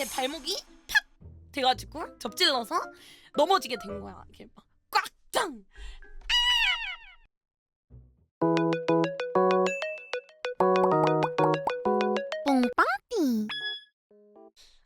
이렇게 발목이 탁 돼가지고 접질러서 넘어지게 된 거야. 이렇게 막 꽉 짱. 뽕빵띠.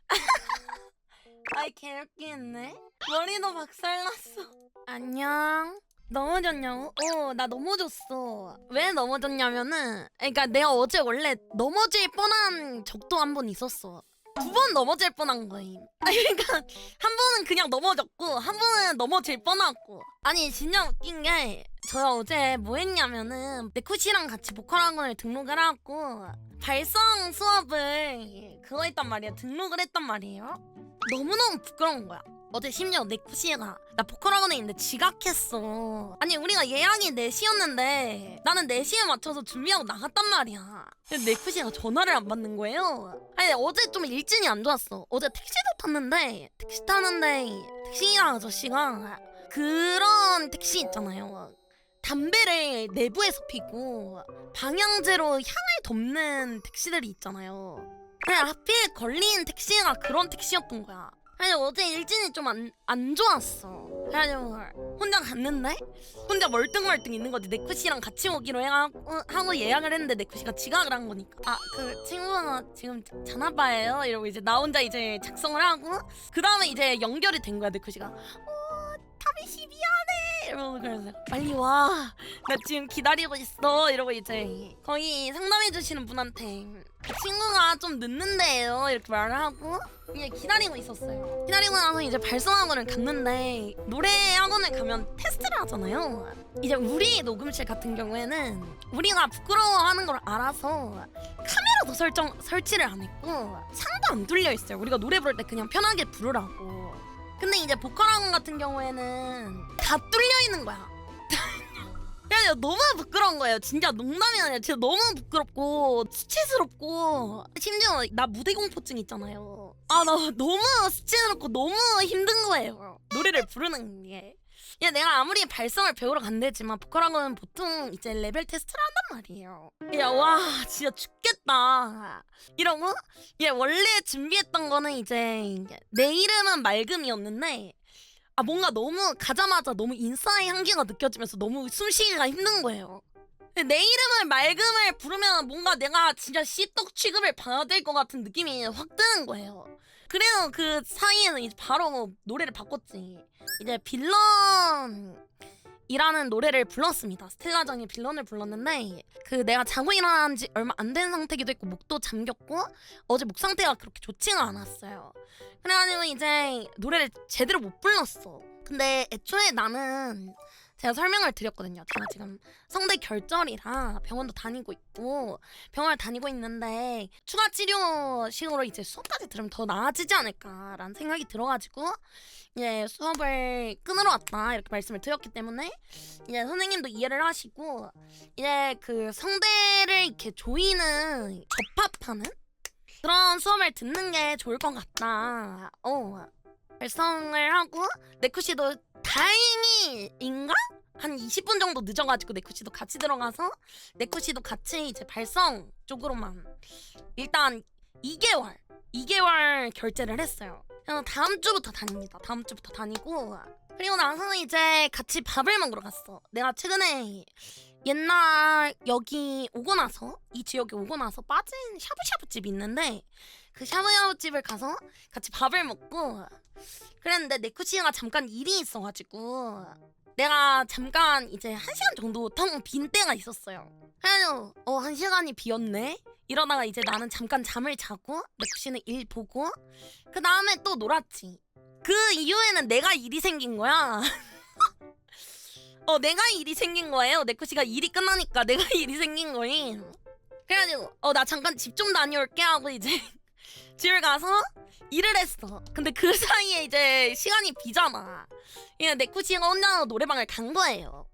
아이 개웃기네. 머리도 박살났어. 안녕. 넘어졌냐고? 어, 나 넘어졌어. 왜 넘어졌냐면은, 그러니까 내가 어제 원래 넘어질 뻔한 적도 한 번 있었어. 두 번 넘어질 뻔한 거임. 그러니까 한 번은 그냥 넘어졌고, 한 번은 넘어질 뻔하고. 아니 진짜 웃긴 게, 저 어제 뭐 했냐면은 네쿠시랑 같이 보컬 학원을 등록을 하고 발성 수업을 그거 했단 말이야. 등록을 했단 말이에요. 너무너무 부끄러운 거야. 어제 심지어 네쿠시가 나 보컬 학원에 있는데 지각했어. 아니 우리가 예약이 4시였는데 나는 4시에 맞춰서 준비하고 나갔단 말이야. 근데 네쿠시가 전화를 안 받는 거예요. 아니 어제 좀 일진이 안 좋았어. 어제 택시도 탔는데 택시 타는데 택시기사 아저씨가 그런 택시 있잖아요. 담배를 내부에서 피고 방향제로 향을 덮는 택시들이 있잖아요. 근데 하필 걸린 택시가 그런 택시였던 거야. 아니 어제 일진이 좀 안 안 좋았어. 그래가지고 혼자 갔는데 혼자 멀뚱멀뚱 있는 거지. 네쿠씨랑 같이 오기로 해갖고 하고 예약을 했는데 네쿠씨가 지각을 한 거니까. 아 그 친구가 지금 자나봐예요. 이러고 이제 나 혼자 이제 작성을 하고 그 다음에 이제 연결이 된 거야 네쿠씨가. 어. 이러고 그래서 빨리 와. 나 지금 기다리고 있어. 이러고 이제 거기 상담해 주시는 분한테 그 친구가 좀 늦는데요. 이렇게 말을 하고 그냥 기다리고 있었어요. 기다리고 나서 이제 발성학원을 갔는데 노래 학원을 가면 테스트를 하잖아요. 이제 우리 녹음실 같은 경우에는 우리가 부끄러워하는 걸 알아서 카메라도 설정 설치를 안 했고 창도 안 뚫려 있어요. 우리가 노래 부를 때 그냥 편하게 부르라고. 근데 이제 보컬 학원 같은 경우에는 다 뚫려 있는 거야. 그냥 너무 부끄러운 거예요. 진짜 농담이 아니라 진짜 너무 부끄럽고 수치스럽고 심지어 나 무대 공포증 있잖아요. 아 나 너무 수치스럽고 너무 힘든 거예요. 노래를 부르는 게. 야 내가 아무리 발성을 배우러 간대지만 보컬학원은 보통 이제 레벨 테스트를 한단 말이에요. 야 와 진짜 죽겠다. 이러고 얘 원래 준비했던 거는 이제 내 이름은 맑음이었는데 아 뭔가 너무 가자마자 너무 인싸의 향기가 느껴지면서 너무 숨쉬기가 힘든 거예요. 내 이름을 맑음을 부르면 뭔가 내가 진짜 씨떡 취급을 받을 것 같은 느낌이 확 드는 거예요. 그래서 그 사이에는 이제 바로 노래를 바꿨지. 이제 빌런이라는 노래를 불렀습니다. 스텔라장의 빌런을 불렀는데 그 내가 자고 일어난 지 얼마 안 된 상태기도 했고 목도 잠겼고 어제 목 상태가 그렇게 좋지가 않았어요. 그래가지고 이제 노래를 제대로 못 불렀어. 근데 애초에 나는 제가 설명을 드렸거든요. 제가 지금 성대 결절이라 병원도 다니고 있고 병원을 다니고 있는데 추가 치료식으로 이제 수업까지 들으면 더 나아지지 않을까라는 생각이 들어가지고 이제 수업을 끊으러 왔다 이렇게 말씀을 드렸기 때문에 이제 선생님도 이해를 하시고 이제 그 성대를 이렇게 조이는 접합하는 그런 수업을 듣는 게 좋을 것 같다. 어. 발성을 하고 네쿠씨도 다행히 인가? 한 20분 정도 늦어가지고 네쿠씨도 같이 들어가서 네쿠씨도 같이 이제 발성 쪽으로만 일단 2개월 2개월 결제를 했어요. 다음 주부터 다닙니다. 다음 주부터 다니고 그리고 나서 이제 같이 밥을 먹으러 갔어. 내가 최근에 옛날 여기 오고 나서 이 지역에 오고 나서 빠진 샤브샤브 집이 있는데 그 샤브샤브 집을 가서 같이 밥을 먹고 그랬는데 네쿠치가 잠깐 일이 있어가지고 내가 잠깐 이제 한 시간 정도 텅빈 때가 있었어요. 그래서 어한 시간이 비었네. 이러다가 이제 나는 잠깐 잠을 자고 네쿠치는 일 보고 그 다음에 또 놀았지. 그 이후에는 내가 일이 생긴 거야. 어 내가 일이 생긴 거예요. 네쿠씨가 일이 끝나니까 내가 일이 생긴 거임. 그래가지고 어 나 잠깐 집 좀 다녀올게 하고 이제 집을 가서 일을 했어. 근데 그 사이에 이제 시간이 비잖아. 그냥 네쿠씨가 혼자 노래방을 간 거예요.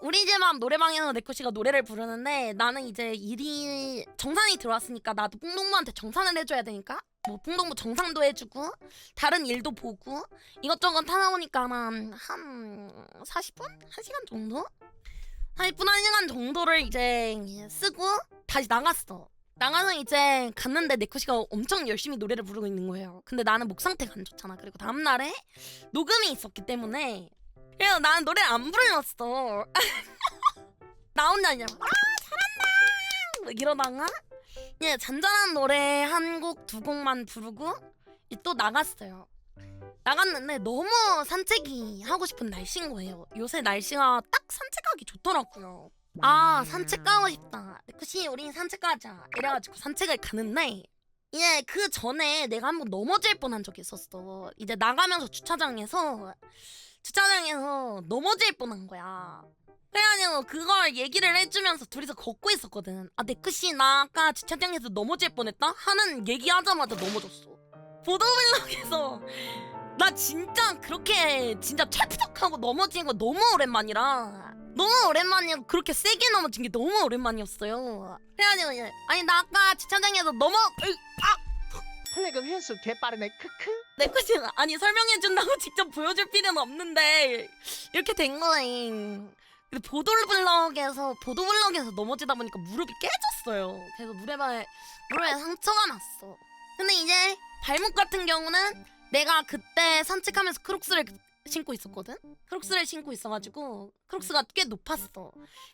우리 집앞 노래방에서 네쿠씨가 노래를 부르는데 나는 이제 일이 정산이 들어왔으니까 나도 뽕동무한테 정산을 해줘야 되니까 뭐 뽕동무 정산도 해주고 다른 일도 보고 이것저것 하다 보니까 한, 한 40분? 1시간 정도? 40분, 1시간 정도를 이제 쓰고 다시 나갔어. 나가서 이제 갔는데 네코시가 엄청 열심히 노래를 부르고 있는 거예요. 근데 나는 목 상태가 안 좋잖아. 그리고 다음 날에 녹음이 있었기 때문에 그래서 나는 노래를 안 불렀어. 나 혼자 그냥 아 잘한다 막 이러다가 예 잔잔한 노래 한 곡 두 곡만 부르고 이제 또 나갔어요. 나갔는데 너무 산책이 하고 싶은 날씨인 거예요. 요새 날씨가 딱 산책하기 좋더라고요. 아 산책 가고 싶다. 그치 우리 산책 가자. 이래가지고 산책을 가는데 예 그 전에 내가 한번 넘어질 뻔한 적이 있었어. 이제 나가면서 주차장에서 주차장에서 넘어질 뻔한 거야. 그래가지고 그걸 얘기를 해주면서 둘이서 걷고 있었거든. 아 네크씨 나 아까 주차장에서 넘어질 뻔했다 하는 얘기하자마자 넘어졌어. 보도블록에서 나 진짜 그렇게 진짜 철푸덕하고 넘어진 거 너무 오랜만이라 너무 오랜만이고 그렇게 세게 넘어진 게 너무 오랜만이었어요. 그래가지고 아니 나 아까 주차장에서 넘어 으이, 플래그 횟수 개빠르네 크크 내 것이 아니 설명해준다고 직접 보여줄 필요는 없는데 이렇게 된 거임. 근데 보도블럭에서 보도블럭에서 넘어지다 보니까 무릎이 깨졌어요. 그래서 무릎에 무릎에 상처가 났어. 근데 이제 발목 같은 경우는 내가 그때 산책하면서 크록스를 신고 있었거든. 크록스를 신고 있어가지고 크록스가 꽤 높았어.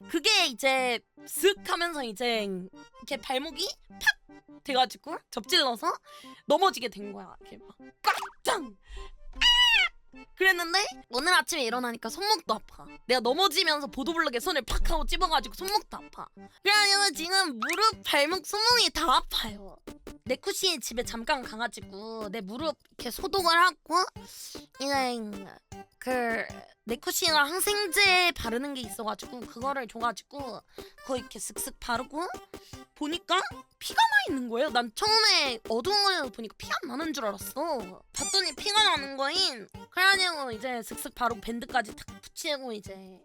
그게 이제 슥 하면서 이제 이렇게 발목이 팍 돼가지고 접질러서 넘어지게 된 거야. 이렇게 막 꽉짱. 그랬는데 오늘 아침에 일어나니까 손목도 아파. 내가 넘어지면서 보도블럭에 손을 팍 하고 찝어가지고 손목도 아파. 그래가지고 지금 무릎, 발목, 손목이 다 아파요. 네쿠씨 집에 잠깐 가가지고 내 무릎 이렇게 소독을 하고 이제 그 네쿠씨가 항생제 바르는 게 있어가지고 그거를 줘가지고 그거 이렇게 슥슥 바르고 보니까 피가 나 있는 거예요. 난 처음에 어두운 거에서 보니까 피가 안 나는 줄 알았어. 봤더니 피가 나는 거인. 그래가지고 이제 슥슥 바로 밴드까지 탁 붙이고 이제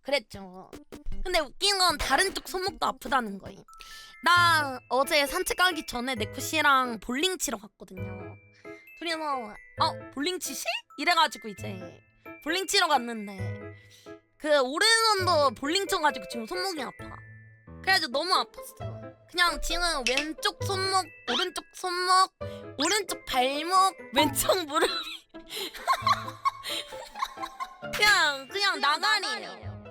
그랬죠. 근데 웃긴 건 다른 쪽 손목도 아프다는 거임. 나 어제 산책 가기 전에 네쿠씨랑 볼링 치러 갔거든요. 둘이서 어 볼링 치실? 이래가지고 이제 볼링 치러 갔는데 그 오른손도 볼링 쳐가지고 지금 손목이 아파. 그래가지고 너무 아팠어. 그냥 지금 왼쪽 손목, 오른쪽 손목, 오른쪽 발목, 왼쪽 무릎이 그냥 그냥 나가리예요.